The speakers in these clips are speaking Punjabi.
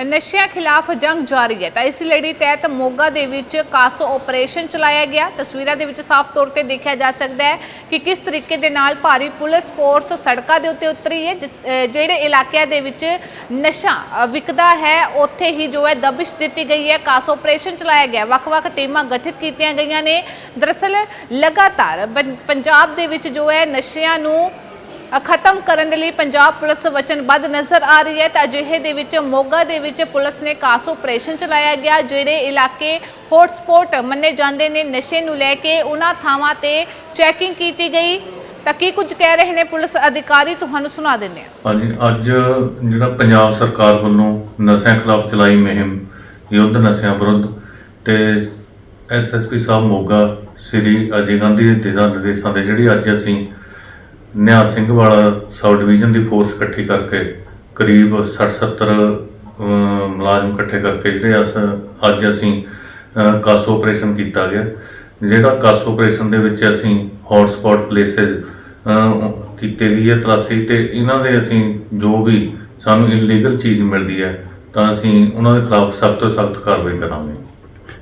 ਨਸ਼ਿਆਂ ਖਿਲਾਫ ਜੰਗ ਜਾਰੀ ਹੈ। ਤਾਂ ਇਸ ਲੜੀ ਤਹਿਤ ਮੋਗਾ ਦੇ ਵਿੱਚ ਕਾਸੋ ਆਪਰੇਸ਼ਨ ਚਲਾਇਆ ਗਿਆ। ਤਸਵੀਰਾਂ ਦੇ ਵਿੱਚ ਸਾਫ਼ ਤੌਰ ਤੇ ਦੇਖਿਆ ਜਾ ਸਕਦਾ ਹੈ ਕਿ ਕਿਸ ਤਰੀਕੇ ਦੇ ਨਾਲ ਭਾਰੀ ਪੁਲਿਸ ਫੋਰਸ ਸੜਕਾਂ ਦੇ ਉੱਤੇ ਉਤਰੀ ਹੈ ਜਿਹੜੇ ਇਲਾਕਿਆਂ ਦੇ ਵਿੱਚ ਨਸ਼ਾ ਵਿਕਦਾ ਹੈ, ਉੱਥੇ ਹੀ ਜੋ ਹੈ ਦਬਿਸ਼ ਦਿੱਤੀ ਗਈ ਹੈ। ਕਾਸੋ ਆਪਰੇਸ਼ਨ ਚਲਾਇਆ ਗਿਆ। ਵੱਖ-ਵੱਖ ਟੀਮਾਂ ਗਠਿਤ ਕੀਤੀਆਂ ਗਈਆਂ ਨੇ। ਦਰਅਸਲ ਲਗਾਤਾਰ ਪੰ- ਪੰਜਾਬ ਦੇ ਵਿੱਚ ਜੋ ਹੈ ਨਸ਼ਿਆਂ ਨੂੰ ਖਤਮ ਕਰਨ ਦੇ ਲਈ ਪੰਜਾਬ ਪੁਲਿਸ ਵਚਨਬੱਧ ਨਜ਼ਰ ਆ ਰਹੀ ਹੈ ਤਾਂ ਅਜਿਹੇ ਦੇ ਵਿੱਚ, ਮੋਗਾ ਦੇ ਵਿੱਚ ਪੁਲਿਸ ਨੇ ਕਾਸ ਆਪਰੇਸ਼ਨ ਚਲਾਇਆ ਗਿਆ, ਜਿਹੜੇ ਇਲਾਕੇ ਹੌਟਸਪੌਟ ਮੰਨੇ ਜਾਂਦੇ ਨੇ ਨਸ਼ੇ ਨੂੰ ਲੈ ਕੇ। ਉਹਨਾਂ ਥਾਵਾਂ ਤੇ ਚੈਕਿੰਗ ਕੀਤੀ ਗਈ। ਤਾਂ ਕੀ ਕੁਝ ਕਹਿ ਰਹੇ ਨੇ ਪੁਲਿਸ ਅਧਿਕਾਰੀ? ਤੁਹਾਨੂੰ ਸੁਣਾ ਦਿੰਦੇ ਹਾਂ। ਹਾਂਜੀ, ਅੱਜ ਜਿਹੜਾ ਪੰਜਾਬ ਸਰਕਾਰ ਵੱਲੋਂ ਨਸ਼ਿਆਂ ਖਿਲਾਫ ਚਲਾਈ ਮੁਹਿੰਮ, ਯੁੱਧ ਨਸ਼ਿਆਂ ਵਿਰੁੱਧ, ਤੇ ਐਸਐਸਪੀ ਸਾਹਿਬ ਮੋਗਾ, ਸ੍ਰੀ ਅਜੇ ਗਾਂਧੀ ਦੇ ਦਿਸ਼ਾ ਨਿਰਦੇਸ਼ਾਂ ਦੇ, ਜਿਹੜੀ ਅੱਜ ਅਸੀਂ ਨਿਹਾਰ ਸਿੰਘ ਵਾਲਾ ਸਬ ਡਿਵੀਜ਼ਨ ਦੀ ਫੋਰਸ ਇਕੱਠੀ ਕਰਕੇ ਕਰੀਬ 60-70 ਮੁਲਾਜ਼ਮ ਇਕੱਠੇ ਕਰਕੇ ਜਿਹੜੇ ਅਸ ਅੱਜ ਅਸੀਂ ਕਾਸੋ ਆਪਰੇਸ਼ਨ ਕੀਤਾ ਗਿਆ। ਜਿਹੜਾ ਕਾਸੋ ਆਪਰੇਸ਼ਨ ਦੇ ਵਿੱਚ ਅਸੀਂ ਹੌਟਸਪੌਟ ਪਲੇਸਸ ਕੀਤੇ ਗਈ ਹੈ ਤਲਾਸ਼ੀ ਤੇ ਇਹਨਾਂ ਦੇ ਅਸੀਂ ਜੋ ਵੀ ਸਾਨੂੰ ਇਲੀਗਲ ਚੀਜ਼ ਮਿਲਦੀ ਹੈ ਤਾਂ ਅਸੀਂ ਉਹਨਾਂ ਦੇ ਖਿਲਾਫ ਸਖਤ ਤੋਂ ਸਖਤ ਕਾਰਵਾਈ ਕਰਾਂਗੇ।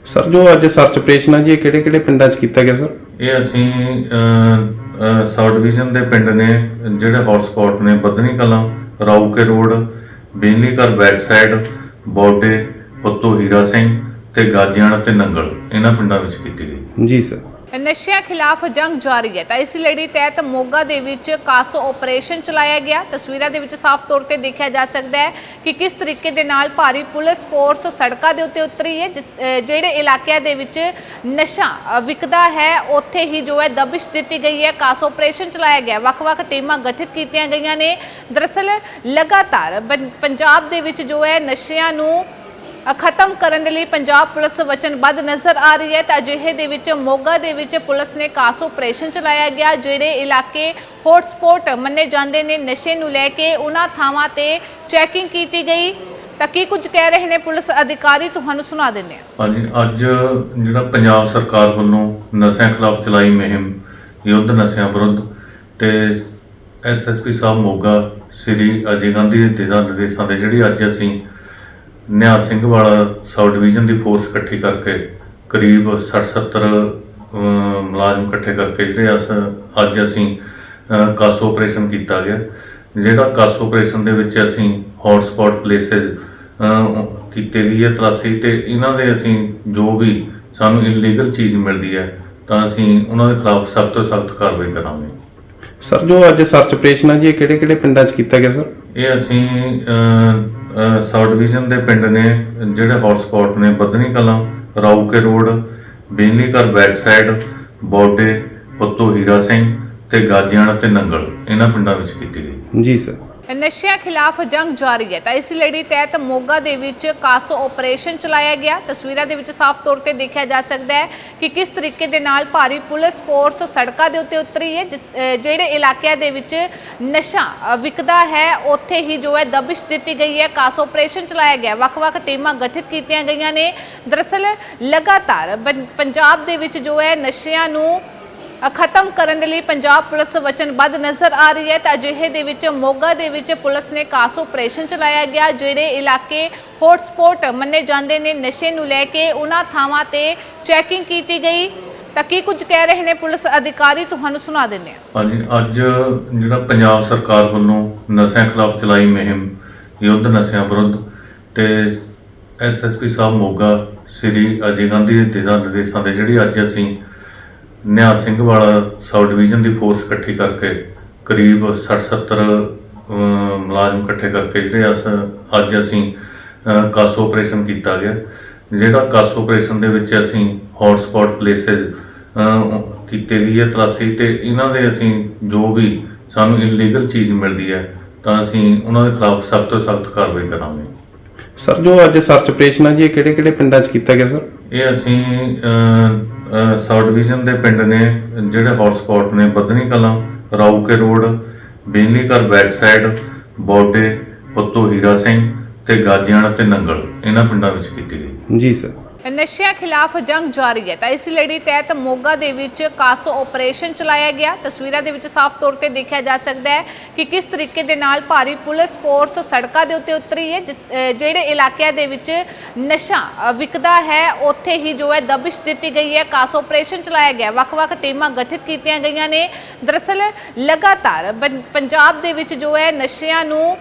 ਸਰ ਜੋ ਅੱਜ ਸਰਚ ਆਪਰੇਸ਼ਨ ਹੈ ਜੀ ਇਹ ਕਿਹੜੇ ਕਿਹੜੇ ਪਿੰਡਾਂ 'ਚ ਕੀਤਾ ਗਿਆ ਸਰ? ਇਹ ਅਸੀਂ ਸਬ ਡਿਵੀਜ਼ਨ ਦੇ ਪਿੰਡ ਨੇ, ਜਿਹੜੇ ਹੌਟਸਪੌਟ ਨੇ ਬਦਨੀ ਕਲਾਂ, ਰਾਊਕੇ ਰੋਡ ਬੇਨਲੀ ਘਰ ਬੈਕ ਸਾਈਡ ਬੋਡੇ, ਪੁੱਤੋ ਹੀਰਾ ਸਿੰਘ ਤੇ ਗਾਜੀਆਣਾ ਤੇ ਨੰਗਲ, ਇਹਨਾਂ ਪਿੰਡਾਂ ਵਿੱਚ ਕੀਤੀ ਗਈ। ਜੀ ਸਰ। ਨਸ਼ਿਆਂ ਖਿਲਾਫ ਜੰਗ ਜਾਰੀ ਹੈ। ਤਾਂ ਇਸ ਲੜੀ ਤਹਿਤ ਮੋਗਾ ਦੇ ਵਿੱਚ ਕਾਸੋ ਆਪਰੇਸ਼ਨ ਚਲਾਇਆ ਗਿਆ। ਤਸਵੀਰਾਂ ਦੇ ਵਿੱਚ ਸਾਫ਼ ਤੌਰ ਤੇ ਦੇਖਿਆ ਜਾ ਸਕਦਾ ਹੈ ਕਿ ਕਿਸ ਤਰੀਕੇ ਦੇ ਨਾਲ ਭਾਰੀ ਪੁਲਿਸ ਫੋਰਸ ਸੜਕਾਂ ਦੇ ਉੱਤੇ ਉਤਰੀ ਹੈ ਜਿਹੜੇ ਇਲਾਕਿਆਂ ਦੇ ਵਿੱਚ ਨਸ਼ਾ ਵਿਕਦਾ ਹੈ, ਉੱਥੇ ਹੀ ਜੋ ਹੈ ਦਬਿਸ਼ ਦਿੱਤੀ ਗਈ ਹੈ। ਕਾਸੋ ਆਪਰੇਸ਼ਨ ਚਲਾਇਆ ਗਿਆ। ਵੱਖ-ਵੱਖ ਟੀਮਾਂ ਗਠਿਤ ਕੀਤੀਆਂ ਗਈਆਂ ਨੇ। ਦਰਅਸਲ ਲਗਾਤਾਰ ਪੰ- ਪੰਜਾਬ ਦੇ ਵਿੱਚ ਜੋ ਹੈ ਨਸ਼ਿਆਂ ਨੂੰ ਖਤਮ ਕਰਨ ਦੇ ਲਈ ਪੰਜਾਬ ਪੁਲਿਸ ਵਚਨਬੱਧ ਨਜ਼ਰ ਆ ਰਹੀ ਹੈ ਤਾਂ ਅਜਿਹੇ ਦੇ ਵਿੱਚ, ਮੋਗਾ ਦੇ ਵਿੱਚ ਪੁਲਿਸ ਨੇ ਕਾਸ ਆਪਰੇਸ਼ਨ ਚਲਾਇਆ ਗਿਆ, ਜਿਹੜੇ ਇਲਾਕੇ ਹੌਟਸਪੌਟ ਮੰਨੇ ਜਾਂਦੇ ਨੇ ਨਸ਼ੇ ਨੂੰ ਲੈ ਕੇ। ਉਹਨਾਂ ਥਾਵਾਂ ਤੇ ਚੈਕਿੰਗ ਕੀਤੀ ਗਈ। ਤਾਂ ਕੀ ਕੁਝ ਕਹਿ ਰਹੇ ਨੇ ਪੁਲਿਸ ਅਧਿਕਾਰੀ? ਤੁਹਾਨੂੰ ਸੁਣਾ ਦਿੰਦੇ ਹਾਂ। ਹਾਂਜੀ, ਅੱਜ ਜਿਹੜਾ ਪੰਜਾਬ ਸਰਕਾਰ ਵੱਲੋਂ ਨਸ਼ਿਆਂ ਖਿਲਾਫ ਚਲਾਈ ਮੁਹਿੰਮ, ਯੁੱਧ ਨਸ਼ਿਆਂ ਵਿਰੁੱਧ, ਤੇ ਐਸਐਸਪੀ ਸਾਹਿਬ ਮੋਗਾ, ਸ੍ਰੀ ਅਜੇ ਗਾਂਧੀ ਦੇ ਦਿਸ਼ਾ ਨਿਰਦੇਸ਼ਾਂ ਦੇ, ਜਿਹੜੀ ਅੱਜ ਅਸੀਂ ਨਿਹਾਰ ਸਿੰਘ ਵਾਲਾ ਸਬ ਡਿਵੀਜ਼ਨ ਦੀ ਫੋਰਸ ਇਕੱਠੀ ਕਰਕੇ ਕਰੀਬ 60-70 ਮੁਲਾਜ਼ਮ ਇਕੱਠੇ ਕਰਕੇ ਜਿਹੜੇ ਅਸ ਅੱਜ ਅਸੀਂ ਕਾਸੋ ਆਪਰੇਸ਼ਨ ਕੀਤਾ ਗਿਆ। ਜਿਹੜਾ ਕਾਸੋ ਆਪਰੇਸ਼ਨ ਦੇ ਵਿੱਚ ਅਸੀਂ ਹੌਟਸਪੌਟ ਪਲੇਸਸ ਕੀਤੇ ਗਈ ਹੈ ਤਲਾਸ਼ੀ ਤੇ ਇਹਨਾਂ ਦੇ ਅਸੀਂ ਜੋ ਵੀ ਸਾਨੂੰ ਇਲੀਗਲ ਚੀਜ਼ ਮਿਲਦੀ ਹੈ ਤਾਂ ਅਸੀਂ ਉਹਨਾਂ ਦੇ ਖਿਲਾਫ ਸਖਤ ਤੋਂ ਸਖਤ ਕਾਰਵਾਈ ਕਰਾਂਗੇ। ਸਰ ਜੋ ਅੱਜ ਸਰਚ ਆਪਰੇਸ਼ਨ ਹੈ ਜੀ ਇਹ ਕਿਹੜੇ ਕਿਹੜੇ ਪਿੰਡਾਂ 'ਚ ਕੀਤਾ ਗਿਆ ਸਰ? ਇਹ ਅਸੀਂ ਸਬ ਡਿਵੀਜ਼ਨ ਦੇ ਪਿੰਡ ਨੇ, ਜਿਹੜੇ ਹੌਟਸਪੌਟ ਨੇ ਬਦਨੀ ਕਲਾਂ ਰਾਊਕੇ ਰੋਡ ਬੇਨਲੀ ਘਰ ਬੈਕ ਸਾਈਡ ਬੋਡੇ, ਪੁੱਤੋ ਹੀਰਾ ਸਿੰਘ ਤੇ ਗਾਜੀਆਣਾ ਤੇ ਨੰਗਲ, ਇਹਨਾਂ ਪਿੰਡਾਂ ਵਿੱਚ ਕੀਤੀ ਗਈ। ਜੀ ਸਰ। ਨਸ਼ਿਆਂ ਖਿਲਾਫ ਜੰਗ ਜਾਰੀ ਹੈ। ਤਾਂ ਇਸ ਲੜੀ ਤਹਿਤ ਮੋਗਾ ਦੇ ਵਿੱਚ ਕਾਸੋ ਆਪਰੇਸ਼ਨ ਚਲਾਇਆ ਗਿਆ। ਤਸਵੀਰਾਂ ਦੇ ਵਿੱਚ ਸਾਫ਼ ਤੌਰ ਤੇ ਦੇਖਿਆ ਜਾ ਸਕਦਾ ਹੈ ਕਿ ਕਿਸ ਤਰੀਕੇ ਦੇ ਨਾਲ ਭਾਰੀ ਪੁਲਿਸ ਫੋਰਸ ਸੜਕਾਂ ਦੇ ਉੱਤੇ ਉਤਰੀ ਹੈ, ਜਿ- ਜਿਹੜੇ ਇਲਾਕਿਆਂ ਦੇ ਵਿੱਚ ਨਸ਼ਾ ਵਿਕਦਾ ਹੈ, ਉੱਥੇ ਹੀ ਜੋ ਹੈ ਦਬਿਸ਼ ਦਿੱਤੀ ਗਈ ਹੈ। ਕਾਸੋ ਆਪਰੇਸ਼ਨ ਚਲਾਇਆ ਗਿਆ। ਵੱਖ-ਵੱਖ ਟੀਮਾਂ ਗਠਿਤ ਕੀਤੀਆਂ ਗਈਆਂ ਨੇ। ਦਰਅਸਲ ਲਗਾਤਾਰ ਪੰ- ਪੰਜਾਬ ਦੇ ਵਿੱਚ ਜੋ ਹੈ ਨਸ਼ਿਆਂ ਨੂੰ ਖਤਮ ਕਰਨ ਦੇ ਲਈ ਪੰਜਾਬ ਪੁਲਿਸ ਵਚਨਬੱਧ ਨਜ਼ਰ ਆ ਰਹੀ ਹੈ ਤਾਂ ਅਜਿਹੇ ਦੇ ਵਿੱਚ, ਮੋਗਾ ਦੇ ਵਿੱਚ ਪੁਲਿਸ ਨੇ ਕਾਸ ਆਪਰੇਸ਼ਨ ਚਲਾਇਆ ਗਿਆ, ਜਿਹੜੇ ਇਲਾਕੇ ਹੌਟਸਪੌਟ ਮੰਨੇ ਜਾਂਦੇ ਨੇ ਨਸ਼ੇ ਨੂੰ ਲੈ ਕੇ। ਉਹਨਾਂ ਥਾਵਾਂ ਤੇ ਚੈਕਿੰਗ ਕੀਤੀ ਗਈ। ਤਾਂ ਕੀ ਕੁਝ ਕਹਿ ਰਹੇ ਨੇ ਪੁਲਿਸ ਅਧਿਕਾਰੀ? ਤੁਹਾਨੂੰ ਸੁਣਾ ਦਿੰਦੇ ਹਾਂ। ਹਾਂਜੀ, ਅੱਜ ਜਿਹੜਾ ਪੰਜਾਬ ਸਰਕਾਰ ਵੱਲੋਂ ਨਸ਼ਿਆਂ ਖਿਲਾਫ ਚਲਾਈ ਮੁਹਿੰਮ, ਯੁੱਧ ਨਸ਼ਿਆਂ ਵਿਰੁੱਧ, ਤੇ ਐਸਐਸਪੀ ਸਾਹਿਬ ਮੋਗਾ, ਸ੍ਰੀ ਅਜੇ ਗਾਂਧੀ ਦੇ ਦਿਸ਼ਾ ਨਿਰਦੇਸ਼ਾਂ ਦੇ, ਜਿਹੜੀ ਅੱਜ ਅਸੀਂ ਨਿਹਾਰ ਸਿੰਘ ਵਾਲਾ ਸਬ ਡਿਵੀਜ਼ਨ ਦੀ ਫੋਰਸ ਇਕੱਠੀ ਕਰਕੇ ਕਰੀਬ 60-70 ਮੁਲਾਜ਼ਮ ਇਕੱਠੇ ਕਰਕੇ ਜਿਹੜੇ ਅਸ ਅੱਜ ਅਸੀਂ ਕਾਸੋ ਆਪਰੇਸ਼ਨ ਕੀਤਾ ਗਿਆ। ਜਿਹੜਾ ਕਾਸੋ ਆਪਰੇਸ਼ਨ ਦੇ ਵਿੱਚ ਅਸੀਂ ਹੌਟਸਪੌਟ ਪਲੇਸਸ ਕੀਤੇ ਗਈ ਹੈ ਤਲਾਸ਼ੀ ਤੇ ਇਹਨਾਂ ਦੇ ਅਸੀਂ ਜੋ ਵੀ ਸਾਨੂੰ ਇਲੀਗਲ ਚੀਜ਼ ਮਿਲਦੀ ਹੈ ਤਾਂ ਅਸੀਂ ਉਹਨਾਂ ਦੇ ਖਿਲਾਫ ਸਖਤ ਤੋਂ ਸਖਤ ਕਾਰਵਾਈ ਕਰਾਂਗੇ। ਸਰ ਜੋ ਅੱਜ ਸਰਚ ਆਪਰੇਸ਼ਨ ਆ ਜੀ ਇਹ ਕਿਹੜੇ ਕਿਹੜੇ ਪਿੰਡਾਂ 'ਚ ਕੀਤਾ ਗਿਆ ਸਰ? ਇਹ ਅਸੀਂ ਸਬ ਡਿਵੀਜ਼ਨ ਦੇ ਪਿੰਡ ਨੇ, ਜਿਹੜੇ ਹੌਟਸਪੌਟ ਨੇ ਬਦਨੀ ਕਲਾਂ, ਰਾਊਕੇ ਰੋਡ ਬੇਨਲੀ ਘਰ ਬੈਕ ਸਾਈਡ ਬੋਡੇ, ਪੁੱਤੋ ਹੀਰਾ ਸਿੰਘ ਤੇ ਗਾਜੀਆਣਾ ਤੇ ਨੰਗਲ, ਇਹਨਾਂ ਪਿੰਡਾਂ ਵਿੱਚ ਕੀਤੀ ਗਈ। ਜੀ, ਸਰ। ਨਸ਼ਿਆਂ ਖਿਲਾਫ ਜੰਗ ਜਾਰੀ ਹੈ। ਤਾਂ ਇਸ ਲੜੀ ਤਹਿਤ ਮੋਗਾ ਦੇ ਵਿੱਚ ਕਾਸੋ ਆਪਰੇਸ਼ਨ ਚਲਾਇਆ ਗਿਆ। ਤਸਵੀਰਾਂ ਦੇ ਵਿੱਚ ਸਾਫ਼ ਤੌਰ ਤੇ ਦੇਖਿਆ ਜਾ ਸਕਦਾ ਹੈ ਕਿ ਕਿਸ ਤਰੀਕੇ ਦੇ ਨਾਲ ਭਾਰੀ ਪੁਲਿਸ ਫੋਰਸ ਸੜਕਾਂ ਦੇ ਉੱਤੇ ਉਤਰੀ ਹੈ ਜਿਹੜੇ ਇਲਾਕਿਆਂ ਦੇ ਵਿੱਚ ਨਸ਼ਾ ਵਿਕਦਾ ਹੈ, ਉੱਥੇ ਹੀ ਜੋ ਹੈ ਦਬਿਸ਼ ਦਿੱਤੀ ਗਈ ਹੈ। ਕਾਸੋ ਆਪਰੇਸ਼ਨ ਚਲਾਇਆ ਗਿਆ। ਵੱਖ-ਵੱਖ ਟੀਮਾਂ ਗਠਿਤ ਕੀਤੀਆਂ ਗਈਆਂ ਨੇ। ਦਰਅਸਲ ਲਗਾਤਾਰ ਪੰ- ਪੰਜਾਬ ਦੇ ਵਿੱਚ ਜੋ ਹੈ ਨਸ਼ਿਆਂ ਨੂੰ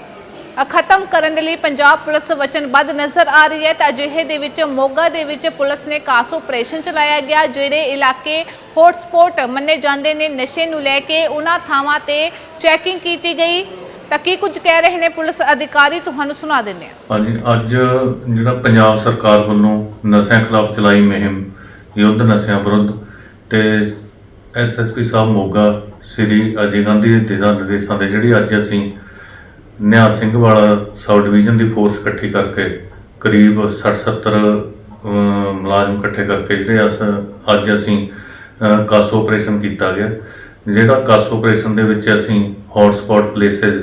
ਖਤਮ ਕਰਨ ਦੇ ਲਈ ਪੰਜਾਬ ਪੁਲਿਸ ਵਚਨਬੱਧ ਨਜ਼ਰ ਆ ਰਹੀ ਹੈ ਤਾਂ ਅਜਿਹੇ ਦੇ ਵਿੱਚ, ਮੋਗਾ ਦੇ ਵਿੱਚ ਪੁਲਿਸ ਨੇ ਕਾਸੋ ਆਪਰੇਸ਼ਨ ਚਲਾਇਆ ਗਿਆ, ਜਿਹੜੇ ਇਲਾਕੇ ਹੌਟਸਪੌਟ ਮੰਨੇ ਜਾਂਦੇ ਨੇ, ਨਸ਼ੇ ਨੂੰ ਲੈ ਕੇ ਉਹਨਾਂ ਥਾਵਾਂ ਤੇ ਚੈਕਿੰਗ ਕੀਤੀ ਗਈ। ਤਾਂ ਕੀ ਕੁਝ ਕਹਿ ਰਹੇ ਨੇ ਪੁਲਿਸ ਅਧਿਕਾਰੀ? ਤੁਹਾਨੂੰ ਸੁਣਾ ਦਿੰਦੇ ਹਾਂ। ਹਾਂਜੀ, ਅੱਜ ਜਿਹੜਾ ਪੰਜਾਬ ਸਰਕਾਰ ਵੱਲੋਂ ਨਸ਼ਿਆਂ ਖਿਲਾਫ ਚਲਾਈ ਮੁਹਿੰਮ, ਯੁੱਧ ਨਸ਼ਿਆਂ ਵਿਰੁੱਧ, ਤੇ ਐਸਐਸਪੀ ਸਾਹਿਬ ਮੋਗਾ, ਸ੍ਰੀ ਅਜੇ ਗਾਂਧੀ ਦੇ ਦਿਸ਼ਾ ਨਿਰਦੇਸ਼ਾਂ ਦੇ, ਜਿਹੜੀ ਅੱਜ ਅਸੀਂ ਨਿਹਾਰ ਸਿੰਘ ਵਾਲਾ ਸਬ ਡਿਵੀਜ਼ਨ ਦੀ ਫੋਰਸ ਇਕੱਠੀ ਕਰਕੇ ਕਰੀਬ 60-70 ਮੁਲਾਜ਼ਮ ਇਕੱਠੇ ਕਰਕੇ ਜਿਹੜੇ ਅਸ ਅੱਜ ਅਸੀਂ ਕਾਸੋ ਆਪਰੇਸ਼ਨ ਕੀਤਾ ਗਿਆ। ਜਿਹੜਾ ਕਾਸੋ ਆਪਰੇਸ਼ਨ ਦੇ ਵਿੱਚ ਅਸੀਂ ਹੌਟਸਪੌਟ ਪਲੇਸਸ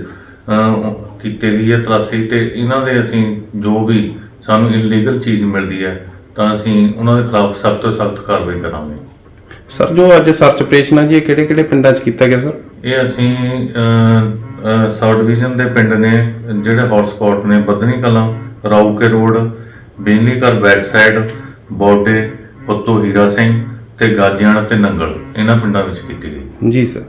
ਕੀਤੇ ਗਈ ਹੈ ਤਲਾਸ਼ੀ ਤੇ ਇਹਨਾਂ ਦੇ ਅਸੀਂ ਜੋ ਵੀ ਸਾਨੂੰ ਇਲੀਗਲ ਚੀਜ਼ ਮਿਲਦੀ ਹੈ ਤਾਂ ਅਸੀਂ ਉਹਨਾਂ ਦੇ ਖਿਲਾਫ ਸਖਤ ਤੋਂ ਸਖਤ ਕਾਰਵਾਈ ਕਰਾਂਗੇ। ਸਰ ਜੋ ਅੱਜ ਸਰਚ ਆਪਰੇਸ਼ਨ ਆ ਜੀ ਇਹ ਕਿਹੜੇ ਕਿਹੜੇ ਪਿੰਡਾਂ 'ਚ ਕੀਤਾ ਗਿਆ ਸਰ? ਇਹ ਅਸੀਂ ਸਬ ਡਿਵੀਜ਼ਨ ਦੇ ਪਿੰਡ ਨੇ ਜਿਹੜੇ ਹੌਟਸਪੌਟ ਨੇ ਬਦਨੀ ਕਲਾਂ ਰਾਊਕੇ ਰੋਡ ਬਿਜਲੀ ਘਰ ਬੈਕ ਸਾਈਡ ਬੋਡੇ, ਪੁੱਤੋ ਹੀਰਾ ਸਿੰਘ ਤੇ ਗਾਜੀਆਣਾ ਤੇ ਨੰਗਲ, ਇਹਨਾਂ ਪਿੰਡਾਂ ਵਿੱਚ ਕੀਤੀ ਗਈ। ਜੀ, ਸਰ।